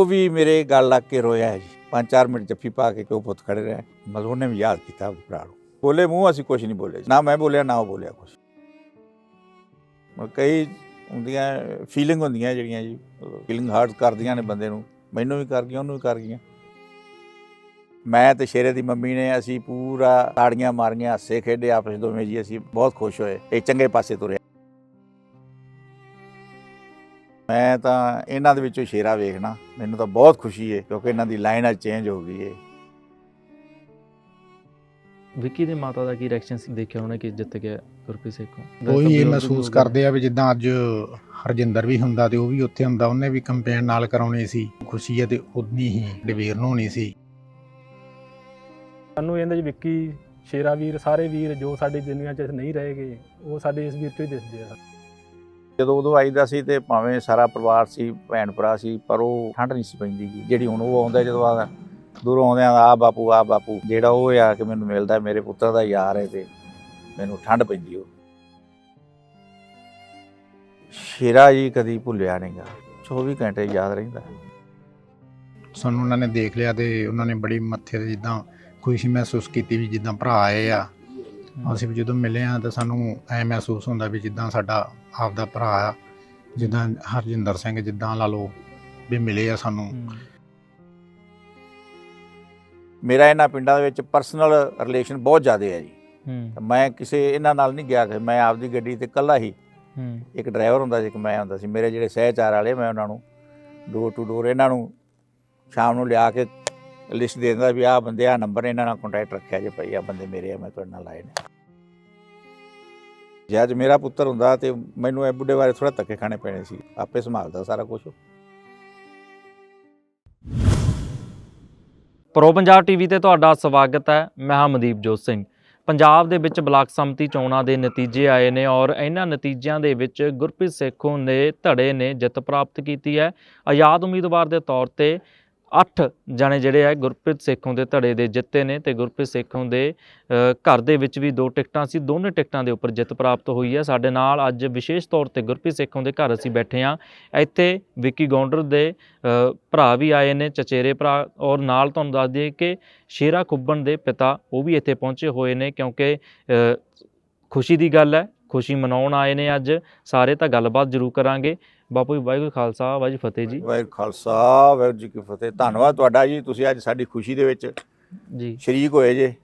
ਉਹ ਵੀ ਮੇਰੇ ਗੱਲ ਲੱਗ ਕੇ ਰੋਇਆ ਜੀ। ਪੰਜ ਚਾਰ ਮਿੰਟ ਜੱਫੀ ਪਾ ਕੇ ਕਿਉਂ ਪੁੱਤ ਖੜੇ ਰਹੇ ਮਤਲਬ ਉਹਨੇ ਵੀ ਯਾਦ ਕੀਤਾ ਆਪਣੇ ਭਰਾ ਨੂੰ। ਬੋਲੇ ਮੂੰਹ ਅਸੀਂ ਕੁਝ ਨਹੀਂ ਬੋਲੇ। ਨਾ ਮੈਂ ਬੋਲਿਆ, ਨਾ ਉਹ ਬੋਲਿਆ ਕੁਝ ਕਈ ਹੁੰਦੀਆਂ ਫੀਲਿੰਗ ਹੁੰਦੀਆਂ ਜਿਹੜੀਆਂ ਜੀ। ਫੀਲਿੰਗ ਹਰਟ ਕਰਦੀਆਂ ਨੇ ਬੰਦੇ ਨੂੰ। ਮੈਨੂੰ ਵੀ ਕਰ ਗਈਆਂ, ਉਹਨੂੰ ਵੀ ਕਰ ਗਈਆਂ। ਮੈਂ ਤੇ ਸ਼ੇਰੇ ਦੀ ਮੰਮੀ ਨੇ ਅਸੀਂ ਪੂਰਾ ਤਾੜੀਆਂ ਮਾਰੀਆਂ, ਹੱਸੇ ਖੇਡੇ ਆਪਸ ਦੋਵੇਂ ਜੀ। ਅਸੀਂ ਬਹੁਤ ਖੁਸ਼ ਹੋਏ। ਇਹ ਚੰਗੇ ਪਾਸੇ ਤੁਰੇ। ਮੈਂ ਤਾਂ ਇਹਨਾਂ ਦੇ ਵਿੱਚੋਂ ਸ਼ੇਰਾ ਵੇਖਣਾ। ਮੈਨੂੰ ਤਾਂ ਬਹੁਤ ਖੁਸ਼ੀ ਹੈ ਕਿਉਂਕਿ ਇਹਨਾਂ ਦੀ ਲਾਈਨ ਅੱਜ ਚੇਂਜ ਹੋ ਗਈ ਹੈ ਵਿੱਕੀ ਦੇ ਮਾਤਾ ਦਾ ਕੀ ਰਿਐਕਸ਼ਨ ਸੀ? ਦੇਖਿਆ ਉਹਨੇ ਕਿ ਜਿੱਤ ਗਿਆ ਗੁਰਪ੍ਰੀਤ ਸੇਖੋਂ। ਉਹ ਇਹ ਮਹਿਸੂਸ ਕਰਦੇ ਆ ਵੀ ਜਿੱਦਾਂ ਅੱਜ ਹਰਜਿੰਦਰ ਵੀ ਹੁੰਦਾ ਤੇ ਉਹ ਵੀ ਉੱਥੇ ਹੁੰਦਾ ਉਹਨੇ ਵੀ ਕੰਪੇਨ ਨਾਲ ਕਰਾਉਣੀ ਸੀ। ਖੁਸ਼ੀ ਹੈ ਤੇ ਉਦਨੀ ਹੀ ਡਿਵੀਰ ਨੂੰ ਹੋਣੀ ਸੀ। ਸਾਨੂੰ ਇਹਦੇ ਵਿੱਚ ਵਿੱਕੀ ਸ਼ੇਰਾ ਵੀਰ ਸਾਰੇ ਵੀਰ ਜੋ ਸਾਡੀ ਦੁਨੀਆ 'ਚ ਨਹੀਂ ਰਹੇਗੇ ਉਹ ਸਾਡੇ ਇਸ ਵੀਰ 'ਚੋਂ ਹੀ ਦਿਸਦੇ ਆ। ਜਦੋਂ ਉਦੋਂ ਆਈਦਾ ਸੀ ਤੇ ਭਾਵੇਂ ਸਾਰਾ ਪਰਿਵਾਰ ਸੀ ਭੈਣ ਭਰਾ ਸੀ, ਪਰ ਉਹ ਠੰਡ ਨਹੀਂ ਸੀ ਪੈਂਦੀ ਗੀ। ਜਿਹੜੀ ਹੁਣ ਉਹ ਆਉਂਦਾ ਜਦੋਂ ਆ ਦੂਰੋਂ ਆਉਂਦਿਆਂ ਆ ਬਾਪੂ ਆ ਬਾਪੂ। ਜਿਹੜਾ ਉਹ ਆ ਕੇ ਮੈਨੂੰ ਮਿਲਦਾ, ਮੇਰੇ ਪੁੱਤਰ ਦਾ ਯਾਰ ਹੈ ਤੇ ਮੈਨੂੰ ਠੰਡ ਪੈਂਦੀ ਉਹ। ਸ਼ੇਰਾ ਜੀ ਕਦੀ ਭੁੱਲਿਆ ਨਹੀਂਗਾ 24 ਘੰਟੇ ਯਾਦ ਰਹਿੰਦਾ। ਸਾਨੂੰ ਉਹਨਾਂ ਨੇ ਦੇਖ ਲਿਆ ਤੇ ਉਹਨਾਂ ਨੇ ਬੜੀ ਮੱਥੇ ਤੇ ਜਿੱਦਾਂ ਖੁਸ਼ੀ ਮਹਿਸੂਸ ਕੀਤੀ ਵੀ ਜਿੱਦਾਂ ਭਰਾ ਆਏ ਆ। ਅਸੀਂ ਵੀ ਜਦੋਂ ਮਿਲੇ ਆ ਤਾਂ ਸਾਨੂੰ ਐ ਮਹਿਸੂਸ ਹੁੰਦਾ ਵੀ ਜਿੱਦਾਂ ਸਾਡਾ ਆਪਦਾ ਭਰਾ ਆ ਜਿੱਦਾਂ ਹਰਜਿੰਦਰ ਸਿੰਘ ਜਿੱਦਾਂ ਲਾ ਲਓ ਵੀ ਮਿਲੇ ਆ ਸਾਨੂੰ। ਮੇਰਾ ਇਹਨਾਂ ਪਿੰਡਾਂ ਦੇ ਵਿੱਚ ਪਰਸਨਲ ਰਿਲੇਸ਼ਨ ਬਹੁਤ ਜ਼ਿਆਦਾ ਹੈ। ਜੀ ਮੈਂ ਕਿਸੇ ਇਹਨਾਂ ਨਾਲ ਨਹੀਂ ਗਿਆ ਕਿ ਮੈਂ ਆਪਦੀ ਗੱਡੀ ਤੇ ਇਕੱਲਾ ਹੀ ਹੂੰ। ਇੱਕ ਡਰਾਈਵਰ ਹੁੰਦਾ ਸੀ ਇੱਕ ਮੈਂ ਹੁੰਦਾ ਸੀ। ਮੇਰੇ ਜਿਹੜੇ ਸਹਿਚਾਰ ਵਾਲੇ ਮੈਂ ਉਹਨਾਂ ਨੂੰ ਡੋਰ ਟੂ ਡੋਰ ਇਹਨਾਂ ਨੂੰ ਸ਼ਾਮ ਨੂੰ ਲਿਆ ਕੇ ਲਿਸਟ ਦੇ ਦਿੰਦਾ ਵੀ ਆਹ ਬੰਦੇ ਆ ਨੰਬਰ ਇਹਨਾਂ ਨਾਲ ਕੰਟੈਕਟ ਰੱਖਿਆ ਜੇ ਭਈ ਆ ਬੰਦੇ ਮੇਰੇ ਆ, ਮੈਂ ਤੁਹਾਡੇ ਨਾਲ ਆਏ ਨੇ। ਜੇ ਅੱਜ ਮੇਰਾ ਪੁੱਤਰ ਹੁੰਦਾ ਤੇ ਮੈਨੂੰ ਇਹ ਬੁੱਢੇ ਬਾਰੇ ਥੋੜਾ ਧੱਕੇ ਖਾਣੇ ਪੈਣੇ ਸੀ, ਆਪੇ ਸੰਭਾਲਦਾ ਸਾਰਾ ਕੁਝ ਪ੍ਰੋ ਪੰਜਾਬ ਟੀਵੀ ਤੇ ਤੁਹਾਡਾ ਸਵਾਗਤ ਹੈ, ਮੈਂ ਹਾਂ ਮਨਦੀਪ ਜੋਤ ਸਿੰਘ। ਪੰਜਾਬ ਦੇ ਵਿੱਚ ਬਲਾਕ ਸੰਮਤੀ ਚੋਣਾਂ ਦੇ ਨਤੀਜੇ ਆਏ ਨੇ ਔਰ ਇਹਨਾਂ ਨਤੀਜਿਆਂ ਦੇ ਵਿੱਚ ਗੁਰਪ੍ਰੀਤ ਸੇਖੋਂ ਨੇ ਧੜੇ ਨੇ ਜਿੱਤ ਪ੍ਰਾਪਤ ਕੀਤੀ ਹੈ। ਆਜ਼ਾਦ ਉਮੀਦਵਾਰ ਦੇ ਤੌਰ ਤੇ 8 ਜਣੇ ਜਿਹੜੇ ਆ ਗੁਰਪ੍ਰੀਤ ਸੇਖੋਂ ਦੇ ਧੜੇ ਦੇ ਜਿੱਤੇ ਨੇ ਤੇ ਗੁਰਪ੍ਰੀਤ ਸੇਖੋਂ ਦੇ ਘਰ ਦੇ ਵਿੱਚ ਵੀ ਦੋ ਟਿਕਟਾਂ ਸੀ, ਦੋਨੇ ਟਿਕਟਾਂ ਦੇ ਉੱਪਰ ਜਿੱਤ ਪ੍ਰਾਪਤ ਹੋਈ ਹੈ ਸਾਡੇ ਨਾਲ ਅੱਜ ਵਿਸ਼ੇਸ਼ ਤੌਰ ਤੇ ਗੁਰਪ੍ਰੀਤ ਸੇਖੋਂ ਦੇ ਘਰ ਅਸੀਂ ਬੈਠੇ ਹਾਂ। ਇੱਥੇ ਵਿੱਕੀ ਗੌਂਡਰ ਦੇ ਭਰਾ ਵੀ ਆਏ ਨੇ, ਚਚੇਰੇ ਭਰਾ ਔਰ ਨਾਲ ਤੁਹਾਨੂੰ ਦੱਸ ਦਈਏ ਕਿ ਸ਼ੇਰਾ ਖੁੱਬਣ ਦੇ ਪਿਤਾ ਉਹ ਵੀ ਇੱਥੇ ਪਹੁੰਚੇ ਹੋਏ ਨੇ ਕਿਉਂਕਿ ਖੁਸ਼ੀ ਦੀ ਗੱਲ ਹੈ, ਖੁਸ਼ੀ ਮਨਾਉਣ ਆਏ ਨੇ ਅੱਜ। ਸਾਰੇ ਤਾਂ ਗੱਲਬਾਤ ਜ਼ਰੂਰ ਕਰਾਂਗੇ। ਬਾਪੂ ਜੀ ਵਾਹਿਗੁਰੂ ਖਾਲਸਾ ਵਾਹਿਗੁਰੂ ਫਤਿਹ ਜੀ। ਵਾਹਿਗੁਰੂ ਖਾਲਸਾ ਵਾਹਿਗੁਰੂ ਜੀ ਕੀ ਫਤਿਹ। ਧੰਨਵਾਦ ਤੁਹਾਡਾ ਜੀ ਤੁਸੀਂ ਅੱਜ ਸਾਡੀ ਖੁਸ਼ੀ ਦੇ ਵਿੱਚ ਜੀ। ਸ਼ਰੀਕ ਹੋਏ ਜੇ।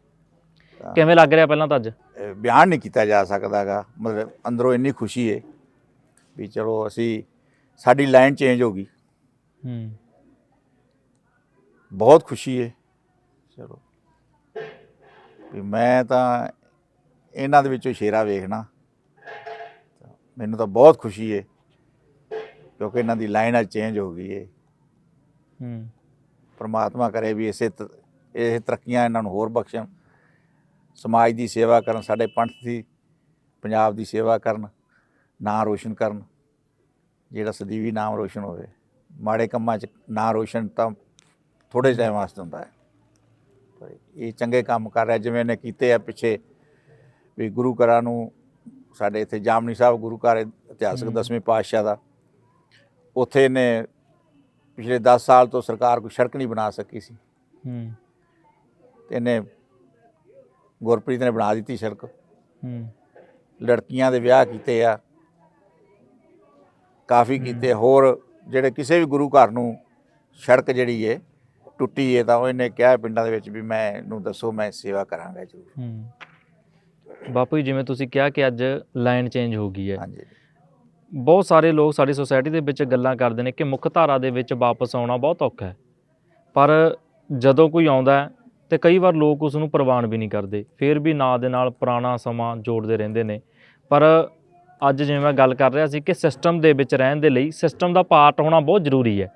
ਕਿਵੇਂ ਲੱਗ ਰਿਹਾ ਪਹਿਲਾਂ ਤਾਂ ਅੱਜ? ਬਿਆਨ ਨਹੀਂ ਕੀਤਾ ਜਾ ਸਕਦਾਗਾ। ਮਤਲਬ ਅੰਦਰੋਂ ਇੰਨੀ ਖੁਸ਼ੀ ਹੈ ਵੀ ਚਲੋ ਅਸੀਂ ਸਾਡੀ ਲਾਈਨ ਚੇਂਜ ਹੋ ਗਈ। ਹੂੰ। ਬਹੁਤ ਖੁਸ਼ੀ ਹੈ ਚਲੋ। ਵੀ ਮੈਂ ਤਾਂ ਇਹਨਾਂ ਦੇ ਵਿੱਚੋਂ ਸ਼ੇਰਾ ਵੇਖਣਾ। ਮੈਨੂੰ ਤਾਂ ਬਹੁਤ ਖੁਸ਼ੀ ਹੈ ਕਿਉਂਕਿ ਇਹਨਾਂ ਦੀ ਲਾਈਨ ਅੱਜ ਚੇਂਜ ਹੋ ਗਈ ਹੈ ਹੂੰ। ਪ੍ਰਮਾਤਮਾ ਕਰੇ ਵੀ ਇਸੇ ਇਹ ਤਰੱਕੀਆਂ ਇਹਨਾਂ ਨੂੰ ਹੋਰ ਬਖਸ਼ਣ। ਸਮਾਜ ਦੀ ਸੇਵਾ ਕਰਨ ਸਾਡੇ ਪੰਥ ਦੀ ਪੰਜਾਬ ਦੀ ਸੇਵਾ ਕਰਨ ਨਾਂ ਰੋਸ਼ਨ ਕਰਨ ਜਿਹੜਾ ਸਦੀਵੀ ਨਾਮ ਰੋਸ਼ਨ ਹੋਵੇ। ਮਾੜੇ ਕੰਮਾਂ 'ਚ ਨਾਂ ਰੋਸ਼ਨ ਤਾਂ ਥੋੜੇ ਟਾਈਮ ਵਾਸਤੇ ਹੁੰਦਾ ਹੈ। ਪਰ ਇਹ ਚੰਗੇ ਕੰਮ ਕਰ ਰਿਹਾ ਜਿਵੇਂ ਇਹਨੇ ਕੀਤੇ ਆ ਪਿੱਛੇ ਵੀ ਗੁਰੂ ਘਰਾਂ ਨੂੰ ਸਾਡੇ ਇੱਥੇ ਜਾਮਨੀ ਸਾਹਿਬ ਗੁਰੂ ਘਰ ਇਤਿਹਾਸਕ। ਦਸਵੇਂ ਪਾਤਸ਼ਾਹ ਦਾ ਉੱਥੇ ਇਹਨੇ ਪਿਛਲੇ 10 ਸਾਲ ਤੋਂ ਸਰਕਾਰ ਕੋਈ ਸੜਕ ਨਹੀਂ ਬਣਾ ਸਕੀ ਸੀ। ਹੂੰ। ਤੇ ਇਹਨੇ ਗੁਰਪ੍ਰੀਤ ਨੇ ਬਣਾ ਦਿੱਤੀ ਸੜਕ। ਹੂੰ। ਲੜਕੀਆਂ ਦੇ ਵਿਆਹ ਕੀਤੇ ਆ। ਕਾਫੀ ਕੀਤੇ। ਹੋਰ ਜਿਹੜੇ ਕਿਸੇ ਵੀ ਗੁਰੂ ਘਰ ਨੂੰ ਸੜਕ ਜਿਹੜੀ ਏ ਟੁੱਟੀ ਏ ਤਾਂ ਉਹ ਇਹਨੇ ਕਿਹਾ ਪਿੰਡਾਂ ਦੇ ਵਿੱਚ ਵੀ ਮੈਂ ਇਹਨੂੰ ਦੱਸੋ ਮੈਂ ਸੇਵਾ ਕਰਾਂਗਾ ਜ਼ਰੂਰ। ਹੂੰ। ਬਾਪੂ ਜੀ ਜਿਵੇਂ ਤੁਸੀਂ ਕਿਹਾ ਕਿ ਅੱਜ ਲਾਈਨ ਚੇਂਜ ਹੋ ਗਈ ਹੈ। ਹਾਂਜੀ। ਬਹੁਤ ਸਾਰੇ ਲੋਕ ਸਾਡੀ ਸੋਸਾਇਟੀ ਦੇ ਵਿੱਚ ਗੱਲਾਂ ਕਰਦੇ ਨੇ ਕਿ ਮੁੱਖ ਧਾਰਾ ਦੇ ਵਿੱਚ ਵਾਪਸ ਆਉਣਾ ਬਹੁਤ ਔਖਾ ਹੈ। ਪਰ ਜਦੋਂ ਕੋਈ ਆਉਂਦਾ ਹੈ ਤੇ ਕਈ ਵਾਰ ਲੋਕ ਉਸ ਨੂੰ ਪ੍ਰਵਾਨ ਵੀ ਨਹੀਂ ਕਰਦੇ। ਫਿਰ ਵੀ ਨਾਂ ਦੇ ਨਾਲ ਪੁਰਾਣਾ ਸਮਾਂ ਜੋੜਦੇ ਰਹਿੰਦੇ ਨੇ। ਪਰ ਅੱਜ ਜਿਵੇਂ ਮੈਂ ਗੱਲ ਕਰ ਰਿਹਾ ਸੀ ਕਿ ਸਿਸਟਮ ਦੇ ਵਿੱਚ ਰਹਿਣ ਦੇ ਲਈ ਸਿਸਟਮ ਦਾ ਪਾਰਟ ਹੋਣਾ ਬਹੁਤ ਜ਼ਰੂਰੀ ਹੈ।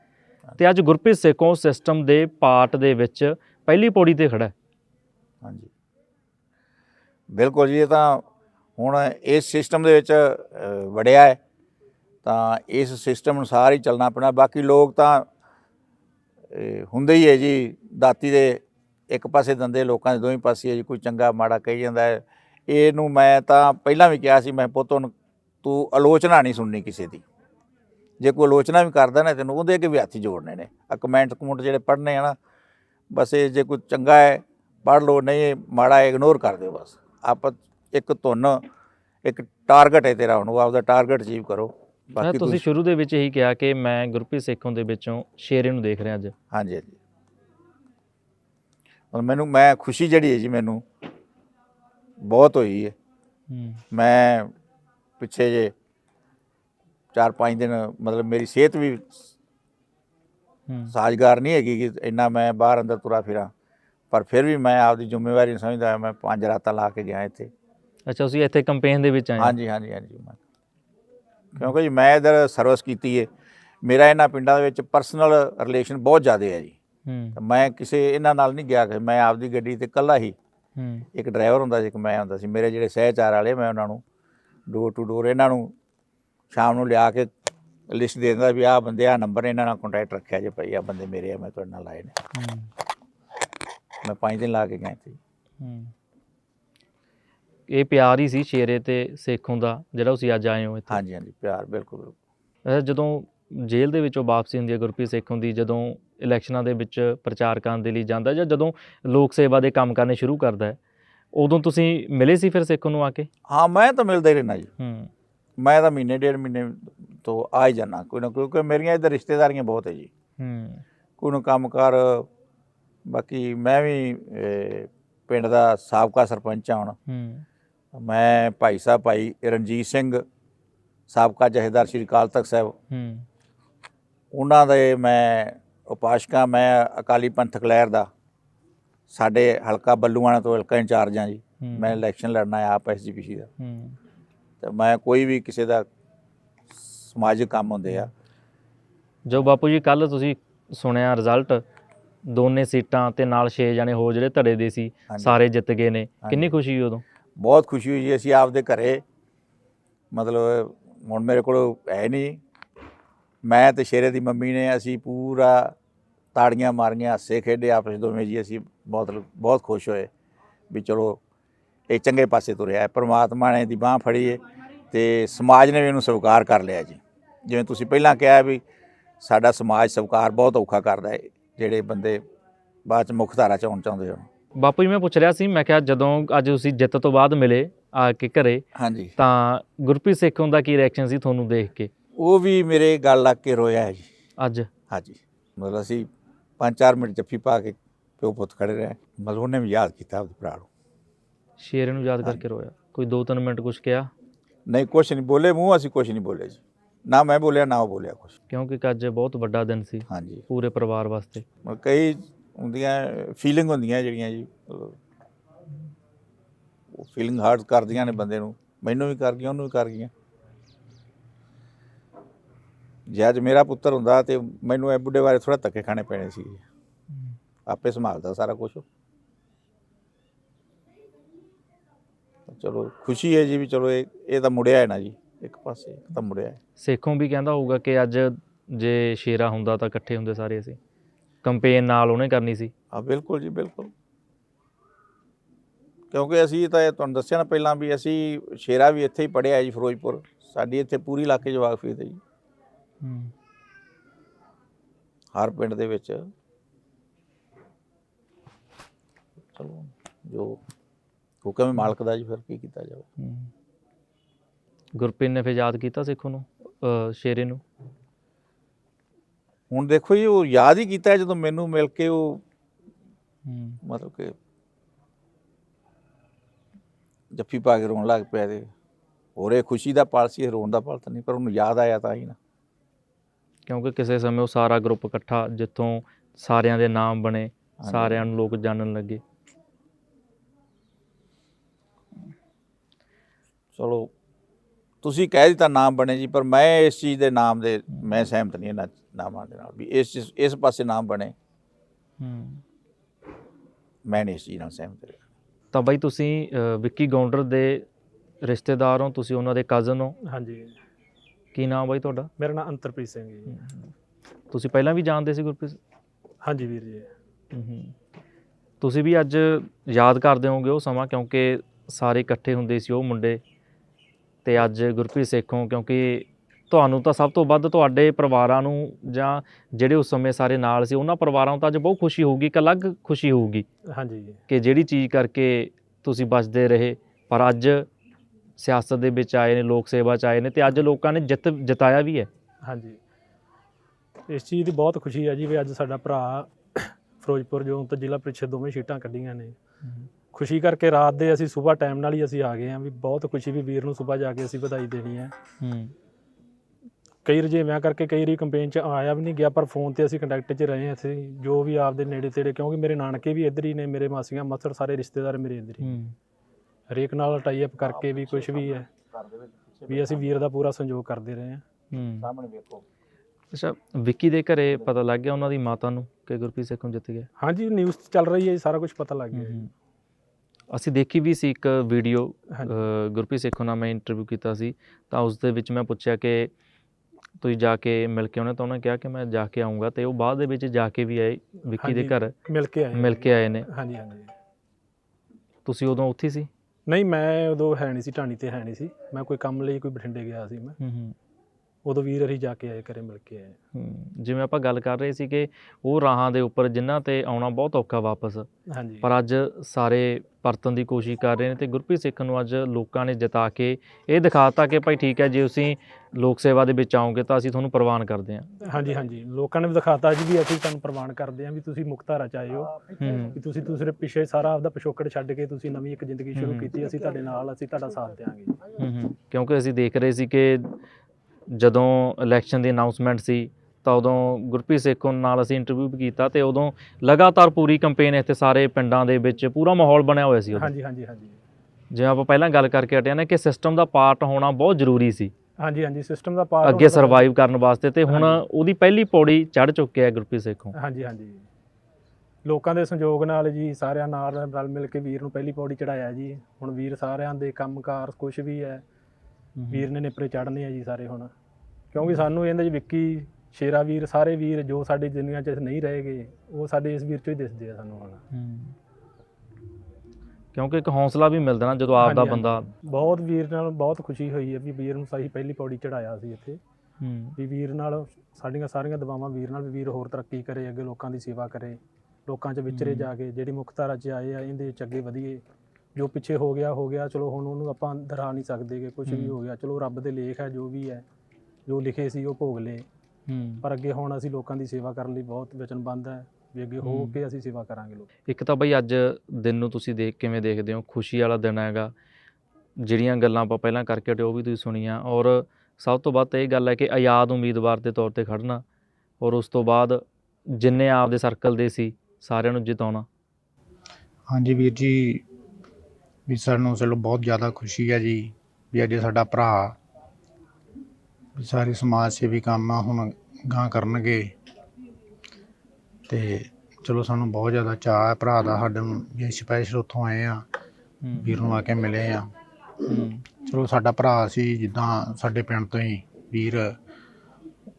ਤੇ ਅੱਜ ਗੁਰਪ੍ਰੀਤ ਸੇਖੋਂ ਸਿਸਟਮ ਦੇ ਪਾਰਟ ਦੇ ਵਿੱਚ ਪਹਿਲੀ ਪੌੜੀ ਤੇ ਖੜਾ ਹੈ। ਹਾਂਜੀ। ਬਿਲਕੁਲ ਜੀ, ਇਹ ਤਾਂ ਹੁਣ ਇਸ ਸਿਸਟਮ ਦੇ ਵਿੱਚ ਵੜਿਆ ਹੈ। ਤਾਂ ਇਸ ਸਿਸਟਮ ਅਨੁਸਾਰ ਹੀ ਚੱਲਣਾ ਪੈਣਾ। ਬਾਕੀ ਲੋਕ ਤਾਂ ਹੁੰਦੇ ਹੀ ਹੈ ਜੀ, ਦਾਤੀ ਦੇ ਇੱਕ ਪਾਸੇ ਦੰਦੇ, ਲੋਕਾਂ ਦੇ ਦੋਵੇਂ ਪਾਸੇ ਹੈ ਜੀ, ਕੋਈ ਚੰਗਾ ਮਾੜਾ ਕਹੀ ਜਾਂਦਾ ਹੈ। ਇਹਨੂੰ ਮੈਂ ਤਾਂ ਪਹਿਲਾਂ ਵੀ ਕਿਹਾ ਸੀ, ਮੈਂ ਪੁੱਤ ਹੁਣ ਤੂੰ ਆਲੋਚਨਾ ਨਹੀਂ ਸੁਣਨੀ ਕਿਸੇ ਦੀ। ਜੇ ਕੋਈ ਆਲੋਚਨਾ ਵੀ ਕਰਦਾ ਨਾ, ਤੈਨੂੰ ਉਹਦੇ ਅੱਗੇ ਵੀ ਹੱਥ ਹੀ ਜੋੜਨੇ ਨੇ। ਆ ਕਮੈਂਟ ਕਮੈਂਟ ਜਿਹੜੇ ਪੜ੍ਹਨੇ ਆ ਨਾ, ਬਸ ਇਹ ਜੇ ਕੋਈ ਚੰਗਾ ਹੈ, ਪੜ੍ਹ ਲਓ, ਨਹੀਂ ਮਾੜਾ ਹੈ ਇਗਨੋਰ ਕਰ ਦਿਓ ਬਸ। ਆਪਾਂ ਇੱਕ ਧੁਨ, ਇੱਕ ਟਾਰਗੇਟ ਹੈ ਤੇਰਾ ਹੁਣ ਉਹ ਆਪਦਾ ਟਾਰਗੇਟ ਅਚੀਵ ਕਰੋ। ਬਾਕੀ ਤੁਸੀਂ ਸ਼ੁਰੂ ਦੇ ਵਿੱਚ ਇਹੀ ਕਿਹਾ ਕਿ ਮੈਂ ਗੁਰਪ੍ਰੀਤ ਸੇਖੋਂ ਦੇ ਵਿੱਚੋਂ ਸ਼ੇਰੇ ਨੂੰ ਦੇਖ ਰਿਹਾ ਅੱਜ। ਹਾਂਜੀ ਹਾਂਜੀ। ਹੁਣ ਮੈਨੂੰ ਮੈਂ ਖੁਸ਼ੀ ਜਿਹੜੀ ਹੈ ਜੀ ਮੈਨੂੰ ਬਹੁਤ ਹੋਈ ਹੈ। ਮੈਂ ਪਿੱਛੇ ਜੇ 4-5 ਦਿਨ ਮਤਲਬ ਮੇਰੀ ਸਿਹਤ ਵੀ ਸਾਜ਼ਗਾਰ ਨਹੀਂ ਹੈਗੀ ਕਿ ਇੰਨਾ ਮੈਂ ਬਾਹਰ ਅੰਦਰ ਤੁਰਾ ਫਿਰਾਂ। ਪਰ ਫਿਰ ਵੀ ਮੈਂ ਆਪਦੀ ਜ਼ਿੰਮੇਵਾਰੀ ਸਮਝਦਾ ਮੈਂ ਪੰਜ ਰਾਤਾਂ ਲਾ ਕੇ ਗਿਆ ਇੱਥੇ। ਅੱਛਾ ਤੁਸੀਂ ਇੱਥੇ ਕੈਂਪੇਨ ਦੇ ਵਿੱਚ ਆਏ। ਹਾਂਜੀ ਹਾਂਜੀ ਹਾਂਜੀ। ਮੈਂ ਕਿਉਂਕਿ ਜੀ ਮੈਂ ਇਧਰ ਸਰਵਿਸ ਕੀਤੀ ਹੈ ਮੇਰਾ ਇਹਨਾਂ ਪਿੰਡਾਂ ਦੇ ਵਿੱਚ ਪਰਸਨਲ ਰਿਲੇਸ਼ਨ ਬਹੁਤ ਜ਼ਿਆਦਾ ਹੈ। ਜੀ ਮੈਂ ਕਿਸੇ ਇਹਨਾਂ ਨਾਲ ਨਹੀਂ ਗਿਆ। ਕਿ ਮੈਂ ਆਪਦੀ ਗੱਡੀ ਤੇ ਇਕੱਲਾ ਹੀ ਹੂੰ। ਇੱਕ ਡਰਾਈਵਰ ਹੁੰਦਾ ਸੀ ਇੱਕ ਮੈਂ ਹੁੰਦਾ ਸੀ। ਮੇਰੇ ਜਿਹੜੇ ਸਹਿਚਾਰ ਵਾਲੇ ਮੈਂ ਉਹਨਾਂ ਨੂੰ ਡੋਰ ਟੂ ਡੋਰ ਇਹਨਾਂ ਨੂੰ ਸ਼ਾਮ ਨੂੰ ਲਿਆ ਕੇ ਲਿਸਟ ਦੇ ਦਿੰਦਾ ਵੀ ਆਹ ਬੰਦੇ ਆ ਨੰਬਰ ਇਹਨਾਂ ਨਾਲ ਕੰਟੈਕਟ ਰੱਖਿਆ ਜੇ ਭਾਈ ਆ ਬੰਦੇ ਮੇਰੇ ਆ ਮੈਂ ਤੁਹਾਡੇ ਨਾਲ ਆਏ ਨੇ। ਹੂੰ। ਮੈਂ ਪੰਜ ਦਿਨ ਲਾ ਕੇ ਗਿਆ ਹੂੰ। ਇਹ ਪਿਆਰ ਹੀ ਸੀ ਸ਼ੇਰੇ ਤੇ ਸੇਖੋਂ ਦਾ ਜਿਹੜਾ ਤੁਸੀਂ ਅੱਜ ਆਏ ਹੋ ਇੱਥੇ। ਹਾਂਜੀ ਹਾਂਜੀ ਪਿਆਰ ਬਿਲਕੁਲ ਬਿਲਕੁਲ। ਅੱਛਾ, ਜਦੋਂ ਜੇਲ੍ਹ ਦੇ ਵਿੱਚੋਂ ਵਾਪਸੀ ਹੁੰਦੀ ਹੈ ਗੁਰਪ੍ਰੀਤ ਸੇਖੋਂ ਦੀ ਜਦੋਂ ਇਲੈਕਸ਼ਨਾਂ ਦੇ ਵਿੱਚ ਪ੍ਰਚਾਰ ਕਰਨ ਦੇ ਲਈ ਜਾਂਦਾ ਜਾਂ ਜਦੋਂ ਲੋਕ ਸੇਵਾ ਦੇ ਕੰਮ ਕਰਨੇ ਸ਼ੁਰੂ ਕਰਦਾ ਹੈ ਉਦੋਂ ਤੁਸੀਂ ਮਿਲੇ ਸੀ ਫਿਰ ਸੇਖੋਂ ਨੂੰ ਆ ਕੇ? ਹਾਂ ਮੈਂ ਤਾਂ ਮਿਲਦਾ ਹੀ ਰਹਿਣਾ ਜੀ। ਹੂੰ। ਮੈਂ ਤਾਂ ਮਹੀਨੇ ਡੇਢ ਮਹੀਨੇ ਤੋਂ ਆ ਹੀ ਜਾਣਾ ਕੋਈ ਨਾ ਕਿਉਂਕਿ ਮੇਰੀਆਂ ਇੱਧਰ ਰਿਸ਼ਤੇਦਾਰੀਆਂ ਬਹੁਤ ਹੈ ਜੀ। ਹੂੰ। ਕੋਈ ਨੂੰ ਕੰਮਕਾਰ ਬਾਕੀ ਮੈਂ ਵੀ ਪਿੰਡ ਦਾ ਸਾਬਕਾ ਸਰਪੰਚ ਹਾਂ ਹੁਣ। ਹੂੰ। ਮੈਂ ਭਾਈ ਸਾਹਿਬ ਭਾਈ ਰਣਜੀਤ ਸਿੰਘ ਸਾਬਕਾ ਜਹੇਦਾਰ ਸ਼੍ਰੀ ਅਕਾਲ ਤਖਤ ਸਾਹਿਬ। ਹੂੰ। ਉਹਨਾਂ ਦੇ ਮੈਂ ਉਪਾਸ਼ਕਾ ਮੈਂ ਅਕਾਲੀ ਪੰਥਕ ਲਹਿਰ ਦਾ। ਸਾਡੇ ਹਲਕਾ ਬੱਲੂਆਣਾ ਤੋਂ ਹਲਕਾ ਇੰਚਾਰਜ ਹਾਂ ਜੀ। ਮੈਂ ਇਲੈਕਸ਼ਨ ਲੜਨਾ ਹੈ ਆਪ ਐਸਜੀਪੀਸੀ ਦਾ। ਹੂੰ। ਤੇ ਮੈਂ ਕੋਈ ਵੀ ਕਿਸੇ ਦਾ ਸਮਾਜਿਕ ਕੰਮ ਹੁੰਦੇ ਆ। ਜੋ ਬਾਪੂ ਜੀ ਕੱਲ ਤੁਸੀਂ ਸੁਣਿਆ ਰਿਜ਼ਲਟ ਦੋਨੇ ਸੀਟਾਂ ਤੇ ਨਾਲ 6 ਜਣੇ ਹੋ ਜਿਹੜੇ ਧੜੇ ਦੇ ਸੀ। ਸਾਰੇ ਜਿੱਤ ਗਏ ਨੇ। ਕਿੰਨੀ ਖੁਸ਼ੀ ਉਦੋਂ? ਬਹੁਤ ਖੁਸ਼ੀ ਹੋਈ ਜੀ ਅਸੀਂ ਆਪਦੇ ਘਰੇ। ਮਤਲਬ ਹੁਣ ਮੇਰੇ ਕੋਲ ਹੈ ਨਹੀਂ। ਮੈਂ ਤੇ ਸ਼ੇਰੇ ਦੀ ਮੰਮੀ ਨੇ ਅਸੀਂ ਪੂਰਾ ਤਾੜੀਆਂ ਮਾਰੀਆਂ, ਹੱਸੇ ਖੇਡੇ ਆਪਸ ਦੋਵੇਂ ਜੀ, ਅਸੀਂ ਬਹੁਤ ਬਹੁਤ ਖੁਸ਼ ਹੋਏ ਵੀ ਚਲੋ ਇਹ ਚੰਗੇ ਪਾਸੇ ਤੁਰਿਆ ਹੈ। ਪ੍ਰਮਾਤਮਾ ਨੇ ਦੀ ਬਾਹ ਫੜੀ ਹੈ ਤੇ ਸਮਾਜ ਨੇ ਵੀ ਇਹਨੂੰ ਸਵੀਕਾਰ ਕਰ ਲਿਆ ਜੀ। ਜਿਵੇਂ ਤੁਸੀਂ ਪਹਿਲਾਂ ਕਿਹਾ ਵੀ ਸਾਡਾ ਸਮਾਜ ਸਵੀਕਾਰ ਬਹੁਤ ਔਖਾ ਕਰਦਾ ਹੈ, ਜਿਹੜੇ ਬੰਦੇ ਬਾਅਦ ਚ ਮੁੱਖ ਧਾਰਾ ਚ ਆਉਣ ਚਾਹੁੰਦੇ ਹੋ ਬਾਪੂ ਜੀ ਮੈਂ ਪੁੱਛ ਰਿਹਾ ਸੀ ਮੈਂ ਕਿਹਾ ਜਦੋਂ ਅੱਜ ਤੁਸੀਂ ਜਿੱਤ ਤੋਂ ਬਾਅਦ ਮਿਲੇ ਆ ਕੇ ਘਰੇ ਹਾਂਜੀ। ਤਾਂ ਗੁਰਪ੍ਰੀਤ ਸੇਖੋਂ ਦਾ ਕੀ ਰਿਐਕਸ਼ਨ ਸੀ ਤੁਹਾਨੂੰ ਦੇਖ ਕੇ? ਉਹ ਵੀ ਮੇਰੇ ਗੱਲ ਲੱਗ ਕੇ ਰੋਇਆ ਹੈ ਜੀ। ਅੱਜ? ਹਾਂਜੀ। ਮਤਲਬ ਅਸੀਂ 5-4 ਮਿੰਟ ਜੱਫੀ ਪਾ ਕੇ ਪਿਓ ਪੁੱਤ ਖੜੇ ਰਹੇ। ਮਤਲਬ ਉਹਨੇ ਵੀ ਯਾਦ ਕੀਤਾ ਆਪਣੇ ਭਰਾ ਨੂੰ। ਸ਼ੇਰੇ ਨੂੰ ਯਾਦ ਕਰਕੇ ਰੋਇਆ। ਕੋਈ 2-3 ਮਿੰਟ ਕੁਝ ਕਿਹਾ? ਨਹੀਂ ਕੁਛ ਨਹੀਂ। ਬੋਲੇ ਮੂੰਹ ਅਸੀਂ ਕੁਛ ਨਹੀਂ ਬੋਲੇ ਜੀ। ਨਾ ਮੈਂ ਬੋਲਿਆ ਨਾ ਉਹ ਬੋਲਿਆ ਕੁਛ। ਕਿਉਂਕਿ ਅੱਜ ਬਹੁਤ ਵੱਡਾ ਦਿਨ ਸੀ ਹਾਂਜੀ। ਪੂਰੇ ਪਰਿਵਾਰ ਵਾਸਤੇ। ਕਈ ਹੁੰਦੀਆਂ ਫੀਲਿੰਗ ਹੁੰਦੀਆਂ ਜਿਹੜੀਆਂ ਜੀ। ਉਹ ਫੀਲਿੰਗ ਹਾਰਟ ਕਰਦੀਆਂ ਨੇ ਬੰਦੇ ਨੂੰ। ਮੈਨੂੰ ਵੀ ਕਰ ਗਈਆਂ, ਉਹਨੂੰ ਵੀ ਕਰ ਗਈਆਂ। ਜੇ ਅੱਜ ਮੇਰਾ ਪੁੱਤਰ ਹੁੰਦਾ ਤੇ ਮੈਨੂੰ ਇਹ ਬੁੱਢੇ ਬਾਰੇ ਥੋੜਾ ਧੱਕੇ ਖਾਣੇ ਪੈਣੇ ਸੀ। ਆਪੇ ਸੰਭਾਲਦਾ ਸਾਰਾ ਕੁਝ ਚਲੋ, ਖੁਸ਼ੀ ਹੈ ਜੀ ਵੀ ਚਲੋ ਇਹ ਇਹ ਤਾਂ ਮੁੜਿਆ ਹੈ ਨਾ ਜੀ। ਇੱਕ ਪਾਸੇ ਇੱਕ ਤਾਂ ਮੁੜਿਆ ਹੈ। ਸੇਖੋਂ ਵੀ ਕਹਿੰਦਾ ਹੋਊਗਾ ਕਿ ਅੱਜ ਜੇ ਸ਼ੇਰਾ ਹੁੰਦਾ ਤਾਂ ਇਕੱਠੇ ਹੁੰਦੇ ਸਾਰੇ ਅਸੀਂ। ਕੰਪੇਨ ਨਾਲ ਉਹਨੇ ਕਰਨੀ ਸੀ। ਹਾਂ ਬਿਲਕੁਲ ਜੀ ਬਿਲਕੁਲ। ਕਿਉਂਕਿ ਅਸੀਂ ਤਾਂ ਇਹ ਤੁਹਾਨੂੰ ਦੱਸਿਆ ਨਾ ਪਹਿਲਾਂ ਵੀ ਅਸੀਂ ਸ਼ੇਰਾ ਵੀ ਇੱਥੇ ਹੀ ਪੜਿਆ ਜੀ ਫਿਰੋਜ਼ਪੁਰ। ਸਾਡੀ ਇੱਥੇ ਪੂਰੀ ਇਲਾਕੇ 'ਚ ਵਾਕਫੀ ਹੈ ਜੀ। ਹੂੰ। ਹਰ ਪਿੰਡ ਦੇ ਵਿੱਚ। ਚਲੋ ਜੋ ਹੁਕਮ ਹੈ ਮਾਲਕ ਦਾ ਜੀ ਫਿਰ ਕੀ ਕੀਤਾ ਜਾਵੇ। ਗੁਰਪ੍ਰੀਤ ਨੇ ਫਿਰ ਯਾਦ ਕੀਤਾ ਸੇਖੋਂ ਨੂੰ ਅਹ ਸ਼ੇਰੇ ਨੂੰ? ਹੁਣ ਦੇਖੋ ਜੀ ਉਹ ਯਾਦ ਹੀ ਕੀਤਾ ਜਦੋਂ ਮੈਨੂੰ ਮਿਲ ਕੇ ਉਹ ਮਤਲਬ ਕਿ ਜੱਫੀ ਪਾ ਕੇ ਰੋਣ ਲੱਗ ਪਿਆ ਤੇ ਹੋਰ ਖੁਸ਼ੀ ਦਾ ਪਲ ਸੀ ਰੋਣ ਦਾ ਪਲ ਤਾਂ ਨਹੀਂ ਪਰ ਉਹਨੂੰ ਯਾਦ ਆਇਆ ਤਾਂ ਹੀ ਨਾ। ਕਿਉਂਕਿ ਕਿਸੇ ਸਮੇਂ ਉਹ ਸਾਰਾ ਗਰੁੱਪ ਇਕੱਠਾ ਜਿੱਥੋਂ ਸਾਰਿਆਂ ਦੇ ਨਾਮ ਬਣੇ। ਸਾਰਿਆਂ ਨੂੰ ਲੋਕ ਜਾਣਨ ਲੱਗੇ। ਚਲੋ ਤੁਸੀਂ ਕਹਿ ਦਿੱਤਾ ਨਾਮ ਬਣੇ ਜੀ ਪਰ ਮੈਂ ਇਸ ਚੀਜ਼ ਦੇ ਨਾਮ ਦੇ ਮੈਂ ਸਹਿਮਤ ਨਹੀਂ ਇਹਨਾਂ ਨਾਮਾਂ ਦੇ ਨਾਲ ਵੀ ਇਸ ਚੀਜ਼- ਇਸ ਪਾਸੇ ਨਾਮ ਬਣੇ। ਹੂੰ। ਮੈਂ ਨਹੀਂ ਇਸ ਚੀਜ਼ ਨਾਲ ਸਹਿਮਤ ਰਿਹਾ। ਤਾਂ ਬਾਈ ਤੁਸੀਂ ਵਿੱਕੀ ਗੌਂਡਰ ਦੇ ਰਿਸ਼ਤੇਦਾਰ ਹੋ ਤੁਸੀਂ ਉਹਨਾਂ ਦੇ ਕਜ਼ਨ ਹੋ। ਹਾਂਜੀ। ਕੀ ਨਾਮ ਬਾਈ ਤੁਹਾਡਾ? ਮੇਰਾ ਨਾਮ ਅੰਤਰਪ੍ਰੀਤ ਸਿੰਘ ਹੈ ਜੀ। ਤੁਸੀਂ ਪਹਿਲਾਂ ਵੀ ਜਾਣਦੇ ਸੀ ਗੁਰਪ੍ਰੀਤ? ਹਾਂਜੀ ਵੀਰ ਜੀ। ਹੂੰ ਹੂੰ। ਤੁਸੀਂ ਵੀ ਅੱਜ ਯਾਦ ਕਰਦੇ ਹੋਵੋਗੇ ਉਹ ਸਮਾਂ ਕਿਉਂਕਿ ਸਾਰੇ ਇਕੱਠੇ ਹੁੰਦੇ ਸੀ ਉਹ ਮੁੰਡੇ। ਤੇ ਅੱਜ ਗੁਰਪ੍ਰੀਤ ਸੇਖੋਂ ਕਿਉਂਕਿ ਤੁਹਾਨੂੰ ਤਾਂ ਸਭ ਤੋਂ ਵੱਧ ਤੁਹਾਡੇ ਪਰਿਵਾਰਾਂ ਨੂੰ ਜਾਂ ਜਿਹੜੇ ਉਸ ਸਮੇਂ ਸਾਰੇ ਨਾਲ ਸੀ ਉਹਨਾਂ ਪਰਿਵਾਰਾਂ ਨੂੰ ਤਾਂ ਅੱਜ ਬਹੁਤ ਖੁਸ਼ੀ ਹੋਊਗੀ ਇੱਕ ਅਲੱਗ ਖੁਸ਼ੀ ਹੋਊਗੀ ਹਾਂਜੀ ਕਿ ਜਿਹੜੀ ਚੀਜ਼ ਕਰਕੇ ਤੁਸੀਂ ਬਚਦੇ ਰਹੇ ਪਰ ਅੱਜ ਸਿਆਸਤ ਦੇ ਵਿੱਚ ਆਏ ਨੇ ਲੋਕ ਸੇਵਾ 'ਚ ਆਏ ਨੇ ਤੇ ਅੱਜ ਲੋਕਾਂ ਨੇ ਜਿੱਤ ਜਿਤਾਇਆ ਵੀ ਹੈ। ਹਾਂਜੀ। ਇਸ ਚੀਜ਼ ਦੀ ਬਹੁਤ ਖੁਸ਼ੀ ਹੈ ਜੀ ਵੀ ਅੱਜ ਸਾਡਾ ਭਰਾ ਫਿਰੋਜ਼ਪੁਰ ਜ਼ੋਨ ਤੋਂ ਜ਼ਿਲ੍ਹਾ ਪ੍ਰੀਸ਼ਦ ਦੋਵੇਂ ਸੀਟਾਂ ਕੱਢੀਆਂ ਨੇ। ਖੁਸ਼ੀ ਕਰਕੇ ਰਾਤ ਦੇ ਅਸੀਂ ਸਵੇਰ ਟਾਈਮ ਨਾਲ ਹੀ ਅਸੀਂ ਆ ਗਏ ਹਾਂ ਵੀ ਬਹੁਤ ਖੁਸ਼ੀ ਵੀ ਵੀਰ ਨੂੰ ਸਵੇਰ ਜਾ ਕੇ ਅਸੀਂ ਵਧਾਈ ਦੇਣੀ ਹੈ। ਹੂੰ। ਕਈ ਰਜੇਵਿਆਂ ਕਰਕੇ ਕਈ ਰੀ ਕੰਪੇਨ ਚ ਆਇਆ ਵੀ ਨਹੀਂ ਗਿਆ ਪਰ ਫੋਨ ਤੇ ਅਸੀਂ ਕੰਟੈਕਟ 'ਚ ਰਹੇ ਅਸੀਂ ਜੋ ਵੀ ਆਪਦੇ ਨੇੜੇ ਤੇੜੇ ਕਿਉਂਕਿ ਮੇਰੇ ਨਾਨਕੇ ਵੀ ਇੱਧਰ ਹੀ ਨੇ ਮੇਰੇ ਮਾਸੀਆਂ ਮਸਰ ਸਾਰੇ ਰਿਸ਼ਤੇਦਾਰ ਮੇਰੇ ਇੱਧਰ ਹੀ ਹੂੰ। ਹਰੇਕ ਨਾਲ ਟਾਈ ਅਪ ਕਰਕੇ ਵੀ ਕੁਝ ਵੀ ਹੈ ਵੀ ਅਸੀਂ ਵੀਰ ਦਾ ਪੂਰਾ ਸੰਯੋਗ ਕਰਦੇ ਰਹੇ ਹਾਂ। ਹੂੰ। ਸਾਹਮਣੇ ਵੇਖੋ। ਅੱਛਾ ਵਿੱਕੀ ਦੇ ਘਰੇ ਪਤਾ ਲੱਗ ਗਿਆ ਉਹਨਾਂ ਦੀ ਮਾਤਾ ਨੂੰ ਕਿ ਗੁਰਪ੍ਰੀਤ ਸੇਖੋਂ ਜਿੱਤ ਗਿਆ? ਹਾਂਜੀ ਨਿਊਜ਼ ਚੱਲ ਰਹੀ ਹੈ ਸਾਰਾ ਕੁਝ ਪਤਾ ਲੱਗ ਗਿਆ। ਅਸੀਂ ਦੇਖੀ ਵੀ ਸੀ ਇੱਕ ਵੀਡੀਓ ਗੁਰਪ੍ਰੀਤ ਸੇਖੋਂ ਨਾਲ ਮੈਂ ਇੰਟਰਵਿਊ ਕੀਤਾ ਸੀ ਤਾਂ ਉਸ ਦੇ ਵਿੱਚ ਮੈਂ ਪੁੱਛਿਆ ਕਿ ਤੁਸੀਂ ਜਾ ਕੇ ਮਿਲ ਕੇ ਆਉਣਾ ਤਾਂ ਉਹਨਾਂ ਕਿਹਾ ਕਿ ਮੈਂ ਜਾ ਕੇ ਆਉਂਗਾ ਤੇ ਉਹ ਬਾਅਦ ਦੇ ਵਿੱਚ ਜਾ ਕੇ ਵੀ ਆਏ ਵਿੱਕੀ ਦੇ। ਘਰ। ਮਿਲ ਕੇ ਆਏ ਮਿਲ ਕੇ ਆਏ ਨੇ। ਹਾਂਜੀ ਹਾਂਜੀ। ਤੁਸੀਂ ਉਦੋਂ ਉੱਥੇ ਸੀ? ਨਹੀਂ ਮੈਂ ਉਦੋਂ ਹੈ ਨਹੀਂ ਸੀ ਢਾਣੀ ਤੇ ਹੈ ਨਹੀਂ ਸੀ। ਮੈਂ ਕੋਈ ਕੰਮ ਲਈ ਕੋਈ ਬਠਿੰਡੇ ਗਿਆ ਸੀ ਮੈਂ। ਹੂੰ ਹੂੰ। ਉਦੋਂ ਵੀਰ ਹਰੀ ਜਾ ਕੇ ਆਏ ਘਰੇ ਮਿਲ ਕੇ ਆਏ। ਜਿਵੇਂ ਆਪਾਂ ਗੱਲ ਕਰ ਰਹੇ ਸੀ ਕਿ ਉਹ ਰਾਹਾਂ ਦੇ ਉੱਪਰ ਜਿਨ੍ਹਾਂ ਤੇ ਆਉਣਾ ਬਹੁਤ ਔਖਾ ਵਾਪਸ। ਹਾਂਜੀ। ਪਰ ਅੱਜ ਸਾਰੇ ਪਰਤਣ ਦੀ ਕੋਸ਼ਿਸ਼ ਕਰ ਰਹੇ ਨੇ ਤੇ ਗੁਰਪ੍ਰੀਤ ਸਿੱਖ ਨੂੰ ਅੱਜ ਲੋਕਾਂ ਨੇ ਜਿਤਾ ਕੇ ਇਹ ਦਿਖਾਤਾ ਕਿ ਭਾਈ ਠੀਕ ਹੈ ਜੇ ਤੁਸੀਂ ਲੋਕ ਸੇਵਾ ਦੇ ਵਿੱਚ ਆਓਗੇ ਤਾਂ ਅਸੀਂ ਤੁਹਾਨੂੰ ਪ੍ਰਵਾਨ ਕਰਦੇ ਹਾਂ। ਹਾਂਜੀ ਹਾਂਜੀ। ਲੋਕਾਂ ਨੇ ਵੀ ਦਿਖਾਤਾ ਜੀ ਵੀ ਅਸੀਂ ਤੁਹਾਨੂੰ ਪ੍ਰਵਾਨ ਕਰਦੇ ਹਾਂ ਵੀ ਤੁਸੀਂ ਮੁਕਤਾਰਾ ਚ ਆਏ ਹੋ। ਹੂੰ ਵੀ ਤੁਸੀਂ ਦੂਸਰੇ ਪਿੱਛੇ ਸਾਰਾ ਆਪਦਾ ਪਿਛੋਕੜ ਛੱਡ ਕੇ ਤੁਸੀਂ ਨਵੀਂ ਇੱਕ ਜ਼ਿੰਦਗੀ ਸ਼ੁਰੂ। ਕੀਤੀ ਅਸੀਂ ਤੁਹਾਡੇ ਨਾਲ ਅਸੀਂ ਤੁਹਾਡਾ ਸਾਥ ਦੇਵਾਂਗੇ ਹੂੰ ਹੂੰ। ਕਿਉਂਕਿ ਅਸੀਂ ਦੇਖ ਰਹੇ ਸੀ ਕਿ ਜਦੋਂ ਇਲੈਕਸ਼ਨ ਦੀ ਅਨਾਉਂਸਮੈਂਟ ਸੀ ਤਾਂ ਉਦੋਂ ਗੁਰਪ੍ਰੀਤ ਸੇਖੋਂ ਨਾਲ ਅਸੀਂ ਇੰਟਰਵਿਊ ਵੀ ਕੀਤਾ ਤੇ ਉਦੋਂ ਲਗਾਤਾਰ ਪੂਰੀ ਕੈਂਪੇਨ ਇੱਥੇ ਸਾਰੇ ਪਿੰਡਾਂ ਦੇ ਵਿੱਚ ਪੂਰਾ ਮਾਹੌਲ ਬਣਿਆ ਹੋਇਆ ਸੀ ਉਦੋਂ। ਹਾਂਜੀ ਹਾਂਜੀ ਹਾਂਜੀ। ਜਿਵੇਂ ਆਪਾਂ ਪਹਿਲਾਂ ਗੱਲ ਕਰਕੇ ਹਟਿਆ ਨਾ ਕਿ ਸਿਸਟਮ ਦਾ ਪਾਰਟ ਹੋਣਾ ਬਹੁਤ ਜ਼ਰੂਰੀ ਸੀ। ਹਾਂਜੀ ਹਾਂਜੀ ਸਿਸਟਮ ਦਾ ਪਾਰਟ ਅੱਗੇ ਸਰਵਾਈਵ ਕਰਨ ਵਾਸਤੇ ਤੇ ਹੁਣ। ਉਹਦੀ ਪਹਿਲੀ ਪੌੜੀ ਚੜ ਚੁੱਕਿਆ ਹੈ ਗੁਰਪ੍ਰੀਤ ਸੇਖੋਂ ਹਾਂਜੀ ਹਾਂਜੀ। ਲੋਕਾਂ ਦੇ ਸੰਯੋਗ ਨਾਲ ਜੀ ਸਾਰਿਆਂ ਨਾਲ ਰਲ ਮਿਲ ਕੇ ਵੀਰ ਨੂੰ ਪਹਿਲੀ ਪੌੜੀ ਚੜਾਇਆ ਜੀ। ਹੁਣ ਵੀਰ ਸਾਰਿਆਂ ਦੇ ਕੰਮਕਾਰ ਕੁਝ ਵੀ ਹੈ ਵੀਰ ਨੇ ਨੇਪਰੇ ਚੜਨੇ ਆ ਜੀ ਸਾਰੇ ਹੁਣ। ਕਿਉਂਕਿ ਸਾਨੂੰ ਇਹਦੇ ਚ ਵਿੱਕੀ ਸ਼ੇਰਾ ਵੀਰ ਸਾਰੇ ਵੀਰ ਜੋ ਸਾਡੀ ਦੁਨੀਆ 'ਚ ਨਹੀਂ ਰਹੇਗੇ ਉਹ ਸਾਡੇ ਇਸ ਵੀਰ 'ਚੋਂ ਹੀ ਦਿਸਦੇ ਆ ਸਾਨੂੰ ਹੁਣ ਹੂੰ। ਕਿਉਂਕਿ ਇੱਕ ਹੌਸਲਾ ਵੀ ਮਿਲਦਾ ਨਾ ਜਦੋਂ ਆਪ ਦਾ ਹਾਂਜੀ, ਬੰਦਾ ਬਹੁਤ ਵੀਰ ਨਾਲ ਬਹੁਤ ਖੁਸ਼ੀ ਹੋਈ ਹੈ ਵੀ ਵੀਰ ਨੂੰ ਸਹੀ ਪਹਿਲੀ ਪੌੜੀ ਚੜਾਇਆ ਸੀ ਇੱਥੇ ਹੂੰ ਵੀ ਵੀਰ ਨਾਲ ਸਾਡੀਆਂ ਸਾਰੀਆਂ ਦੁਆਵਾਂ ਵੀਰ ਨਾਲ ਵੀ ਵੀਰ ਹੋਰ ਤਰੱਕੀ ਕਰੇ ਅੱਗੇ ਲੋਕਾਂ ਦੀ ਸੇਵਾ ਕਰੇ ਲੋਕਾਂ 'ਚ ਵਿਚਰੇ। ਜਾ ਕੇ ਜਿਹੜੀ ਮੁੱਖ ਧਾਰਾ 'ਚ ਆਏ ਆ ਇਹਦੇ ਵਿੱਚ ਅੱਗੇ ਵਧੀਏ ਜੋ ਪਿੱਛੇ ਹੋ ਗਿਆ ਹੋ ਗਿਆ ਚਲੋ ਹੁਣ ਉਹਨੂੰ ਆਪਾਂ ਦਰਾ ਨਹੀਂ ਸਕਦੇ ਕਿ ਕੁਝ ਵੀ। ਹੋ ਗਿਆ ਚਲੋ ਰੱਬ ਦੇ ਲੇਖ ਹੈ ਜੋ ਵੀ ਹੈ ਜੋ ਲਿਖੇ ਸੀ ਉਹ ਭੋਗ ਲਏ। ਹੂੰ। ਪਰ ਅੱਗੇ ਹੁਣ ਅਸੀਂ ਲੋਕਾਂ ਦੀ ਸੇਵਾ ਕਰਨ ਲਈ ਬਹੁਤ ਵਚਨਬੰਦ ਹੈ ਵੀ ਅੱਗੇ ਹੋ। ਕੇ ਅਸੀਂ ਸੇਵਾ ਕਰਾਂਗੇ ਲੋਕ। ਇੱਕ ਤਾਂ ਬਈ ਅੱਜ ਦਿਨ ਨੂੰ ਤੁਸੀਂ ਦੇਖ ਕਿਵੇਂ ਦੇਖਦੇ ਹੋ? ਖੁਸ਼ੀ ਵਾਲਾ ਦਿਨ ਹੈਗਾ। ਜਿਹੜੀਆਂ ਗੱਲਾਂ ਆਪਾਂ ਪਹਿਲਾਂ ਕਰਕੇ ਹਟੇ ਉਹ ਵੀ ਤੁਸੀਂ ਸੁਣੀਆਂ। ਔਰ ਸਭ ਤੋਂ ਵੱਧ ਤਾਂ ਇਹ ਗੱਲ ਹੈ ਕਿ ਆਜ਼ਾਦ ਉਮੀਦਵਾਰ ਦੇ ਤੌਰ ਤੇ ਖੜਨਾ ਔਰ ਉਸ ਤੋਂ ਬਾਅਦ ਜਿੰਨੇ ਆਪਦੇ ਸਰਕਲ ਦੇ ਸੀ ਸਾਰਿਆਂ ਨੂੰ ਜਿਤਾਉਣਾ। ਹਾਂਜੀ ਵੀਰ ਜੀ ਵੀ ਸਾਨੂੰ ਚਲੋ ਬਹੁਤ ਜ਼ਿਆਦਾ ਖੁਸ਼ੀ ਹੈ ਜੀ ਵੀ ਅੱਜ ਸਾਡਾ ਭਰਾ ਸਾਰੇ ਸਮਾਜ ਸੇਵੀ ਕੰਮ ਆ ਹੁਣ ਗਾਂ ਕਰਨਗੇ। ਤੇ ਚਲੋ ਸਾਨੂੰ ਬਹੁਤ ਜ਼ਿਆਦਾ ਚਾਅ ਹੈ ਭਰਾ ਦਾ ਸਾਡੇ ਨੂੰ ਜੇ ਸਪੈਸ਼ਲ ਉੱਥੋਂ ਆਏ ਆ ਵੀਰ ਨੂੰ ਆ ਕੇ ਮਿਲੇ ਆ। ਚਲੋ ਸਾਡਾ ਭਰਾ ਸੀ ਜਿੱਦਾਂ ਸਾਡੇ ਪਿੰਡ ਤੋਂ ਹੀ ਵੀਰ।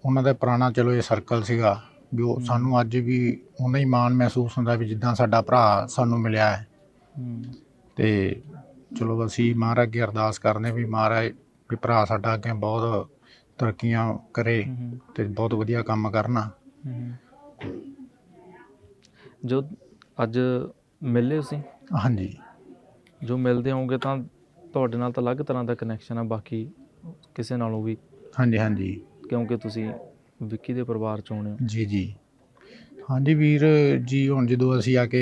ਉਹਨਾਂ ਦਾ ਪੁਰਾਣਾ ਚਲੋ ਇਹ ਸਰਕਲ ਸੀਗਾ ਵੀ ਉਹ। ਸਾਨੂੰ ਅੱਜ ਵੀ ਉਹਨਾਂ ਹੀ ਮਾਣ ਮਹਿਸੂਸ ਹੁੰਦਾ ਵੀ ਜਿੱਦਾਂ ਸਾਡਾ ਭਰਾ ਸਾਨੂੰ ਮਿਲਿਆ ਹੈ। ਤੇ ਚਲੋ ਅਸੀਂ ਮਹਾਰਾਜ ਅੱਗੇ ਅਰਦਾਸ ਕਰਨੇ ਵੀ ਮਹਾਰਾਜ ਵੀ ਭਰਾ ਸਾਡਾ ਅੱਗੇ ਬਹੁਤ ਤਰੱਕੀਆਂ ਕਰੇ ਤੇ ਬਹੁਤ ਵਧੀਆ ਕੰਮ ਕਰਨਾ। ਜੋ ਅੱਜ ਮਿਲੇ ਤੁਸੀਂ? ਹਾਂਜੀ। ਜੋ ਮਿਲਦੇ ਹੋਵੋਗੇ ਤਾਂ ਤੁਹਾਡੇ ਨਾਲ ਤਾਂ ਅਲੱਗ ਤਰ੍ਹਾਂ ਦਾ ਕਨੈਕਸ਼ਨ ਆ ਬਾਕੀ ਕਿਸੇ ਨਾਲੋਂ ਵੀ। ਹਾਂਜੀ ਹਾਂਜੀ। ਕਿਉਂਕਿ ਤੁਸੀਂ ਵਿੱਕੀ ਦੇ ਪਰਿਵਾਰ ਚੋਂ ਹੋ। ਜੀ ਜੀ। ਹਾਂਜੀ ਵੀਰ ਜੀ ਹੁਣ ਜਦੋਂ ਅਸੀਂ ਆ ਕੇ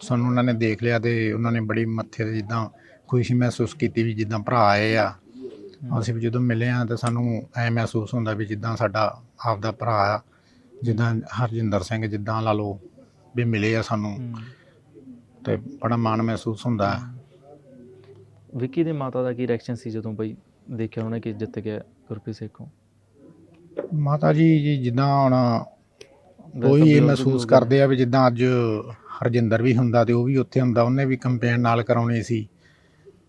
ਸਾਨੂੰ ਉਹਨਾਂ ਨੇ ਦੇਖ ਲਿਆ ਤੇ ਉਹਨਾਂ ਨੇ ਬੜੀ ਮੱਥੇ ਤੇ ਜਿੱਦਾਂ ਖੁਸ਼ੀ ਮਹਿਸੂਸ ਕੀਤੀ ਵੀ ਜਿੱਦਾਂ ਭਰਾ ਆਏ ਆ। ਅਸੀਂ ਵੀ ਜਦੋਂ ਮਿਲੇ ਆ ਤਾਂ ਸਾਨੂੰ ਐ ਮਹਿਸੂਸ ਹੁੰਦਾ ਵੀ ਜਿੱਦਾਂ ਸਾਡਾ ਆਪਦਾ ਭਰਾ ਆ ਜਿੱਦਾਂ ਹਰਜਿੰਦਰ ਸਿੰਘ ਜਿੱਦਾਂ ਲਾ ਲਓ ਵੀ ਮਿਲੇ ਆ ਸਾਨੂੰ। ਤੇ ਬੜਾ ਮਾਣ ਮਹਿਸੂਸ ਹੁੰਦਾ। ਵਿੱਕੀ ਦੇ ਮਾਤਾ ਦਾ ਕੀ ਰਿਐਕਸ਼ਨ ਸੀ ਜਦੋਂ ਬਈ ਦੇਖਿਆ ਉਹਨੇ ਕਿ ਜਿੱਤ ਗਿਆ ਗੁਰਪ੍ਰੀਤ ਸੇਖੋਂ? ਮਾਤਾ ਜੀ ਜੀ ਜਿੱਦਾਂ ਹੁਣ ਕੋਈ ਇਹ ਮਹਿਸੂਸ। ਕਰਦੇ ਆ ਵੀ ਜਿੱਦਾਂ ਅੱਜ ਹਰਜਿੰਦਰ ਵੀ ਹੁੰਦਾ ਤੇ ਉਹ ਵੀ ਉੱਥੇ ਹੁੰਦਾ ਉਹਨੇ ਵੀ ਕੰਪੇਨ ਨਾਲ ਕਰਾਉਣੀ ਸੀ।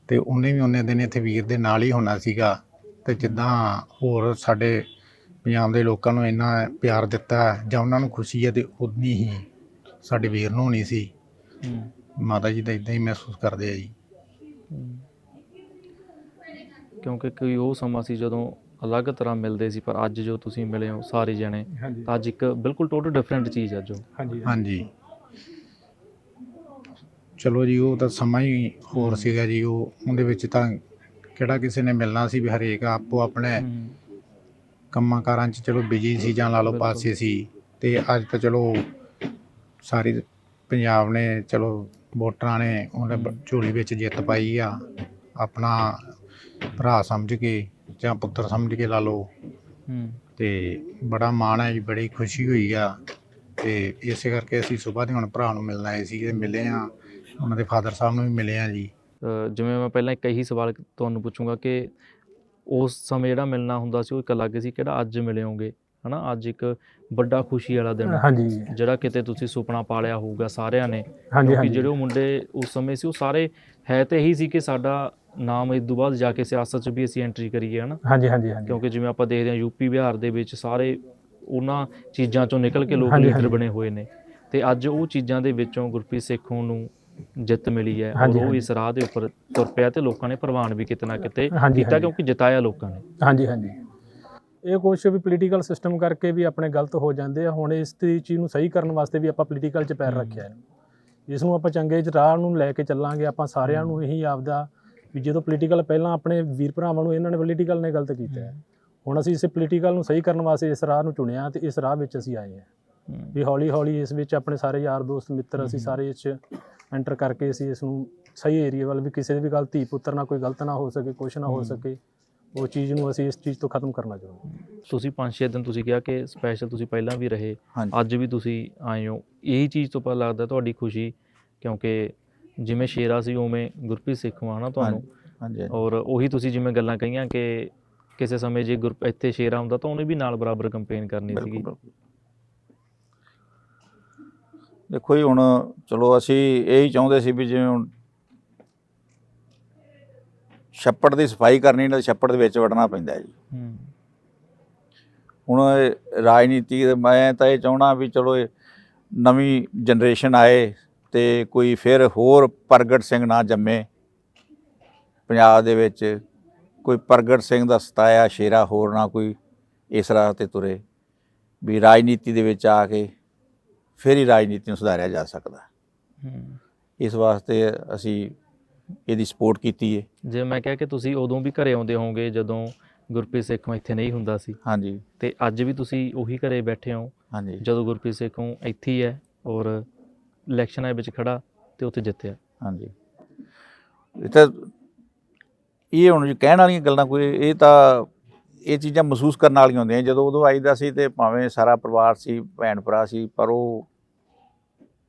ਤੇ ਉਹਨੇ ਵੀ ਉਹਨੇ ਦਿਨ ਇੱਥੇ ਵੀਰ ਦੇ ਨਾਲ ਹੀ ਹੋਣਾ ਸੀਗਾ ਤੇ ਜਿੱਦਾਂ ਹੋਰ ਸਾਡੇ ਪੰਜਾਬ ਦੇ ਲੋਕਾਂ ਨੂੰ ਇੰਨਾ ਪਿਆਰ ਦਿੱਤਾ ਹੈ, ਜਾਂ ਉਹਨਾਂ ਨੂੰ ਖੁਸ਼ੀ ਹੈ ਤੇ ਉਨੀ ਹੀ ਸਾਡੇ ਵੀਰ ਨੂੰ ਹੋਣੀ ਸੀ। ਮਾਤਾ ਜੀ ਤਾਂ ਇਦਾਂ ਹੀ ਮਹਿਸੂਸ ਕਰਦੇ ਆ ਜੀ। ਕਿਉਂਕਿ ਕੋਈ ਉਹ ਸਮਾਂ ਸੀ ਜਦੋਂ ਅਲੱਗ ਤਰ੍ਹਾਂ ਮਿਲਦੇ ਸੀ ਪਰ ਅੱਜ ਜੋ ਤੁਸੀਂ ਮਿਲੇ ਹੋ ਸਾਰੇ ਜਣੇ ਤਾਂ ਅੱਜ ਇੱਕ ਬਿਲਕੁਲ ਟੋਟਲ ਡਿਫਰੈਂਟ ਚੀਜ਼ ਹੈ ਜੋ ਹਾਂਜੀ। ਹਾਂਜੀ। ਚਲੋ ਜੀ ਉਹ ਤਾਂ ਸਮਾਂ ਹੀ ਹੋਰ ਸੀਗਾ ਜੀ ਉਹ ਉਹਦੇ ਵਿੱਚ ਤਾਂ ਕਿਹੜਾ ਕਿਸੇ ਨੇ ਮਿਲਣਾ ਸੀ ਵੀ ਹਰੇਕ ਆਪੋ ਆਪਣੇ ਕੰਮਾਂ ਕਾਰਾਂ 'ਚ ਚਲੋ ਬਿਜ਼ੀ ਸੀ ਜਾਂ ਲਾ ਲਓ। ਪਾਸੇ ਸੀ ਤੇ ਅੱਜ ਤਾਂ ਚਲੋ ਸਾਰੀ ਪੰਜਾਬ ਨੇ ਚਲੋ ਵੋਟਰਾਂ ਨੇ ਉਹਨੇ ਝੋਲੀ ਵਿੱਚ ਜਿੱਤ ਪਾਈ ਆ ਆਪਣਾ ਭਰਾ ਸਮਝ ਕੇ ਜਾਂ ਪੁੱਤਰ ਸਮਝ ਕੇ ਲਾ ਲਓ। ਤੇ ਬੜਾ ਮਾਣ ਹੈ ਜੀ ਬੜੀ ਖੁਸ਼ੀ ਹੋਈ ਆ ਤੇ ਇਸੇ ਕਰਕੇ ਅਸੀਂ ਸਵੇਰ ਦੇ ਹੁਣ ਭਰਾ ਨੂੰ ਮਿਲਣ ਆਏ ਸੀ ਤੇ ਮਿਲੇ ਆ ਉਹਨਾਂ ਦੇ ਫਾਦਰ ਸਾਹਿਬ ਨੂੰ ਵੀ ਮਿਲੇ ਆ ਜੀ। ਜਿਵੇਂ ਮੈਂ ਪਹਿਲਾਂ ਇੱਕ ਇਹੀ ਸਵਾਲ ਤੁਹਾਨੂੰ ਪੁੱਛੂੰਗਾ ਕਿ ਉਸ ਸਮੇਂ ਜਿਹੜਾ ਮਿਲਣਾ ਹੁੰਦਾ ਸੀ ਉਹ ਇੱਕ ਅਲੱਗ ਸੀ ਕਿਹੜਾ ਅੱਜ ਮਿਲੇ ਹੋਗੇ ਹਨਾ ਅੱਜ ਇੱਕ ਵੱਡਾ ਖੁਸ਼ੀ ਵਾਲਾ ਦਿਨ ਹੈ। ਹਾਂਜੀ। ਜਿਹੜਾ ਕਿਤੇ ਤੁਸੀਂ ਸੁਪਨਾ ਪਾਲਿਆ ਹੋਊਗਾ ਸਾਰਿਆਂ ਨੇ। ਕਿਉਂਕਿ ਜਿਹੜੇ ਉਹ ਮੁੰਡੇ ਉਸ ਸਮੇਂ ਸੀ ਉਹ ਸਾਰੇ ਹੈ ਤੇ ਇਹੀ ਸੀ ਕਿ ਸਾਡਾ ਨਾਮ ਇਸ ਤੋਂ ਬਾਅਦ ਜਾ ਕੇ ਸਿਆਸਤ 'ਚ ਵੀ ਅਸੀਂ ਐਂਟਰੀ ਕਰੀਏ ਹਨਾ। ਹਾਂਜੀ ਹਾਂਜੀ ਹਾਂਜੀ। ਕਿਉਂਕਿ ਜਿਵੇਂ ਆਪਾਂ ਦੇਖਦੇ ਹਾਂ ਯੂਪੀ ਬਿਹਾਰ ਦੇ ਵਿੱਚ ਸਾਰੇ ਉਹਨਾਂ ਚੀਜ਼ਾਂ ਚੋਂ ਨਿਕਲ ਕੇ ਲੋਕ ਲੀਡਰ। ਬਣੇ ਹੋਏ ਨੇ। ਤੇ ਅੱਜ ਉਹ ਚੀਜ਼ਾਂ ਦੇ ਵਿੱਚੋਂ ਗੁਰਪ੍ਰੀਤ ਸੇਖੋਂ ਨੂੰ ਜਿੱਤ ਮਿਲੀ ਹੈ ਔਰ ਉਹ। ਇਸ ਰਾਹ ਦੇ ਉੱਪਰ ਤੁਰ ਪਿਆ ਤੇ ਲੋਕਾਂ ਨੇ ਪ੍ਰਵਾਨ ਵੀ ਕਿਤੇ ਨਾ ਕਿਤੇ ਕੀਤਾ। ਕਿਉਂਕਿ ਜਿਤਾਇਆ ਲੋਕਾਂ ਨੇ ਹਾਂਜੀ ਹਾਂਜੀ ਇਹ ਕੁਛ ਵੀ ਪੋਲੀਟੀਕਲ ਸਿਸਟਮ ਕਰਕੇ ਵੀ ਆਪਣੇ ਗਲਤ ਹੋ ਜਾਂਦੇ ਆ ਹੁਣ ਇਸ ਦੀ ਚੀਜ਼ ਨੂੰ ਸਹੀ ਕਰਨ ਵਾਸਤੇ ਵੀ ਆਪਾਂ ਪੋਲੀਟੀਕਲ 'ਚ ਪੈਰ। ਰੱਖਿਆ ਹੈ ਇਸ ਨੂੰ ਆਪਾਂ ਚੰਗੇ ਚ ਰਾਹ ਨੂੰ ਲੈ ਕੇ ਚੱਲਾਂਗੇ ਆਪਾਂ ਸਾਰਿਆਂ ਨੂੰ ਇਹੀ ਆਪਦਾ ਵੀ ਜਦੋਂ ਪੋਲੀਟੀਕਲ ਪਹਿਲਾਂ ਆਪਣੇ ਵੀਰ ਭਰਾਵਾਂ ਨੂੰ ਇਹਨਾਂ ਨੇ ਪੋਲੀਟੀਕਲ ਨੇ ਗਲਤ ਕੀਤਾ ਹੈ ਹੁਣ ਅਸੀਂ ਇਸ ਪੋਲੀਟੀਕਲ ਨੂੰ ਸਹੀ ਕਰਨ ਵਾਸਤੇ ਇਸ ਰਾਹ ਨੂੰ ਚੁਣਿਆ ਤੇ ਇਸ ਰਾਹ ਵਿੱਚ ਅਸੀਂ ਆਏ ਹਾਂ ਵੀ ਹੌਲੀ ਹੌਲੀ ਇਸ ਵਿੱਚ ਆਪਣੇ ਸਾਰੇ ਯਾਰ ਦੋਸਤ ਮਿੱਤਰ ਅਸੀਂ। ਸਾਰੇ ਇਸ 'ਚ ਐਂਟਰ ਕਰਕੇ ਅਸੀਂ ਇਸ ਨੂੰ ਸਹੀ ਏਰੀਆ ਵੱਲ ਵੀ ਕਿਸੇ ਦੀ ਵੀ ਗੱਲ ਧੀ ਪੁੱਤਰ ਨਾਲ ਕੋਈ ਗਲਤ ਨਾ ਹੋ ਸਕੇ ਕੁਛ ਨਾ ਹੋ। ਸਕੇ ਉਹ ਚੀਜ਼ ਨੂੰ ਅਸੀਂ ਇਸ ਚੀਜ਼ ਤੋਂ ਖਤਮ ਕਰਨਾ ਚਾਹੁੰਦੇ ਹਾਂ ਤੁਸੀਂ 5-6 ਦਿਨ ਤੁਸੀਂ ਕਿਹਾ ਕਿ ਸਪੈਸ਼ਲ ਤੁਸੀਂ ਪਹਿਲਾਂ ਵੀ ਰਹੇ ਅੱਜ ਵੀ ਤੁਸੀਂ ਆਏ ਹੋ ਇਹੀ ਚੀਜ਼ ਤੋਂ ਪਤਾ ਲੱਗਦਾ ਤੁਹਾਡੀ ਖੁਸ਼ੀ ਕਿਉਂਕਿ ਜਿਵੇਂ ਸ਼ੇਰਾ ਸੀ ਉਵੇਂ ਗੁਰਪ੍ਰੀਤ ਸਿੱਖਵਾ ਹਨਾ ਤੁਹਾਨੂੰ ਹਾਂਜੀ ਹਾਂਜੀ। ਔਰ ਉਹੀ ਤੁਸੀਂ ਜਿਵੇਂ ਗੱਲਾਂ ਕਹੀਆਂ ਕਿ ਕਿਸੇ ਸਮੇਂ ਜੇ ਗੁਰ ਇੱਥੇ ਸ਼ੇਰਾ ਹੁੰਦਾ ਤਾਂ ਉਹਨੇ ਵੀ ਨਾਲ ਬਰਾਬਰ ਕੰਪੇਨ ਕਰਨੀ ਸੀਗੀ ਬਿਲਕੁਲ। ਦੇਖੋ ਜੀ ਹੁਣ ਚਲੋ ਅਸੀਂ ਇਹੀ ਚਾਹੁੰਦੇ ਸੀ ਵੀ ਜਿਵੇਂ ਹੁਣ ਛੱਪੜ ਦੀ ਸਫ਼ਾਈ ਕਰਨੀ ਨਾਲ ਛੱਪੜ ਦੇ ਵਿੱਚ ਵੜਨਾ ਪੈਂਦਾ ਹੈ ਜੀ। ਹੂੰ। ਹੁਣ ਰਾਜਨੀਤੀ ਦੇ ਮੈਂ ਤਾਂ ਇਹ ਚਾਹਣਾ ਵੀ ਚਲੋ ਨਵੀਂ ਜਨਰੇਸ਼ਨ ਆਏ ਤੇ ਕੋਈ ਫਿਰ ਹੋਰ ਪ੍ਰਗਟ ਸਿੰਘ ਨਾ ਜੰਮੇ। ਪੰਜਾਬ ਦੇ ਵਿੱਚ ਕੋਈ ਪ੍ਰਗਟ ਸਿੰਘ ਦਾ ਸਤਾਇਆ ਸ਼ੇਰਾ ਹੋਰ ਨਾ ਕੋਈ ਇਸ ਰਾਹ ਤੇ ਤੁਰੇ। ਵੀ ਰਾਜਨੀਤੀ ਦੇ ਵਿੱਚ ਆ ਕੇ ਫਿਰ ਹੀ ਰਾਜਨੀਤੀ ਨੂੰ ਸੁਧਾਰਿਆ ਜਾ ਸਕਦਾ। ਇਸ ਵਾਸਤੇ ਅਸੀਂ ਇਹਦੀ ਸਪੋਰਟ ਕੀਤੀ ਹੈ ਜੇ ਮੈਂ ਕਿਹਾ ਕਿ ਤੁਸੀਂ ਉਦੋਂ ਵੀ ਘਰੇ ਆਉਂਦੇ ਹੋਵੋਗੇ ਜਦੋਂ ਗੁਰਪ੍ਰੀਤ ਸੇਖੋਂ ਇੱਥੇ ਨਹੀਂ ਹੁੰਦਾ ਸੀ। ਹਾਂਜੀ। ਤੇ ਅੱਜ ਵੀ ਤੁਸੀਂ ਉਹੀ ਘਰੇ ਬੈਠੇ ਹੋ। ਹਾਂਜੀ। ਜਦੋਂ ਗੁਰਪ੍ਰੀਤ ਸੇਖੋਂ ਇੱਥੇ ਹੀ ਹੈ ਔਰ ਇਲੈਕਸ਼ਨਾਂ ਵਿੱਚ ਖੜਾ ਤੇ ਉੱਥੇ ਜਿੱਤਿਆ। ਹਾਂਜੀ। ਇਹ ਤਾਂ ਇਹ ਹੁਣ ਜੀ ਕਹਿਣ ਵਾਲੀਆਂ ਗੱਲਾਂ ਕੋਈ ਇਹ ਤਾਂ ਇਹ ਚੀਜ਼ਾਂ ਮਹਿਸੂਸ ਕਰਨ ਵਾਲੀਆਂ ਹੁੰਦੀਆਂ ਜਦੋਂ ਉਦੋਂ ਆਈਦਾ ਸੀ ਤੇ ਭਾਵੇਂ ਸਾਰਾ ਪਰਿਵਾਰ ਸੀ ਭੈਣ ਭਰਾ ਸੀ ਪਰ ਉਹ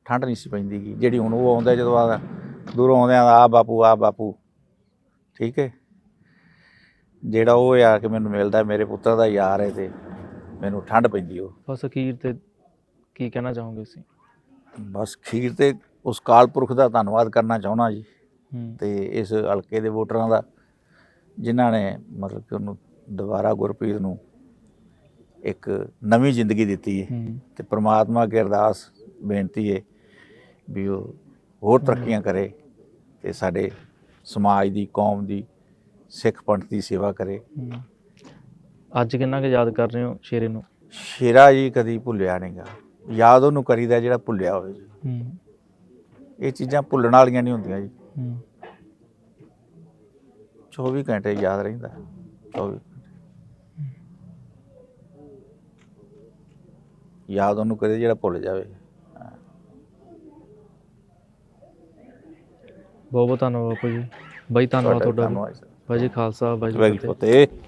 ਠੰਡ ਨਹੀਂ ਸੀ ਪੈਂਦੀ ਗੀ। ਜਿਹੜੀ ਹੁਣ ਉਹ ਆਉਂਦਾ ਜਦੋਂ ਆ ਦੂਰੋਂ ਆਉਂਦਿਆਂ ਆ ਬਾਪੂ ਆ ਬਾਪੂ। ਠੀਕ ਹੈ? ਜਿਹੜਾ ਉਹ ਆ ਕੇ ਮੈਨੂੰ ਮਿਲਦਾ ਮੇਰੇ ਪੁੱਤਰ ਦਾ ਯਾਰ ਹੈ ਤੇ ਮੈਨੂੰ ਠੰਡ ਪੈਂਦੀ ਉਹ। ਬਸ ਅਖੀਰ ਤੇ ਕੀ ਕਹਿਣਾ ਚਾਹੋਗੇ ਤੁਸੀਂ? ਬਸ ਖੀਰ ਤੇ ਉਸ ਕਾਲ ਪੁਰਖ ਦਾ ਧੰਨਵਾਦ ਕਰਨਾ ਚਾਹੁੰਦਾ ਜੀ। ਤੇ ਇਸ ਹਲਕੇ ਦੇ ਵੋਟਰਾਂ ਦਾ ਜਿਨ੍ਹਾਂ ਨੇ ਮਤਲਬ ਕਿ ਉਹਨੂੰ ਦੁਬਾਰਾ ਗੁਰਪ੍ਰੀਤ ਨੂੰ ਇੱਕ ਨਵੀਂ ਜ਼ਿੰਦਗੀ ਦਿੱਤੀ ਹੈ ਤੇ ਪ੍ਰਮਾਤਮਾ ਅੱਗੇ ਅਰਦਾਸ ਬੇਨਤੀ ਹੈ ਵੀ ਉਹ ਹੋਰ ਤਰੱਕੀਆਂ ਕਰੇ ਤੇ ਸਾਡੇ ਸਮਾਜ ਦੀ ਕੌਮ ਦੀ ਸਿੱਖ ਪੰਥ ਦੀ ਸੇਵਾ ਕਰੇ। ਅੱਜ ਕਿੰਨਾ ਕੁ ਯਾਦ ਕਰ ਰਹੇ ਹੋ ਸ਼ੇਰੇ ਨੂੰ? ਸ਼ੇਰਾ ਜੀ ਕਦੀ ਭੁੱਲਿਆ ਨਹੀਂਗਾ ਯਾਦ ਉਹਨੂੰ ਕਰੀਦਾ ਜਿਹੜਾ ਭੁੱਲਿਆ ਹੋਵੇ ਜੀ। ਇਹ ਚੀਜ਼ਾਂ ਭੁੱਲਣ ਵਾਲੀਆਂ ਨਹੀਂ ਹੁੰਦੀਆਂ ਜੀ। ਹੂੰ। 24 ਘੰਟੇ ਯਾਦ ਰਹਿੰਦਾ 24 ਯਾਦ ਉਹਨੂੰ ਕਰੇ ਜਿਹੜਾ ਭੁੱਲ ਜਾਵੇ ਬਹੁਤ ਬਹੁਤ ਧੰਨਵਾਦ ਬਾਪੂ ਜੀ ਬਾਈ ਧੰਨਵਾਦ ਤੁਹਾਡਾ ਵੀ। ਧੰਨਵਾਦ ਖਾਲਸਾ ਬਾਈ ਜੀ। ਫਤਿਹ